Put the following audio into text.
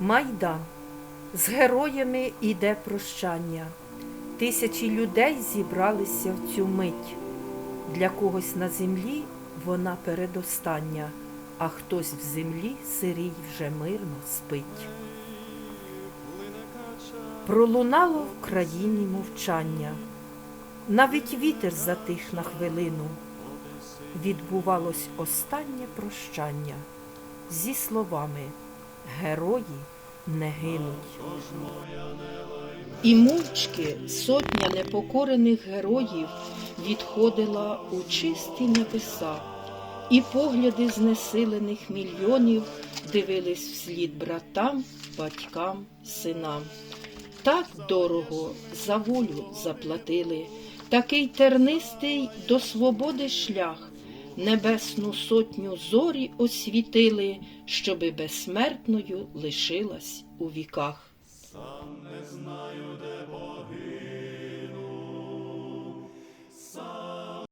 Майдан. З героями іде прощання. Тисячі людей зібралися в цю мить. Для когось на землі вона передостання, а хтось в землі сирій вже мирно спить. Пролунало в країні мовчання. Навіть вітер затих на хвилину. Відбувалось останнє прощання зі словами Герої не гинуть. І мовчки сотня непокорених героїв відходила у чисті небеса, і погляди знесилених мільйонів дивились вслід братам, батькам, синам. Так дорого за волю заплатили, такий тернистий до свободи шлях, небесну сотню зорі освітили, щоби безсмертною лишилась у віках. Сам не знаю, де боги,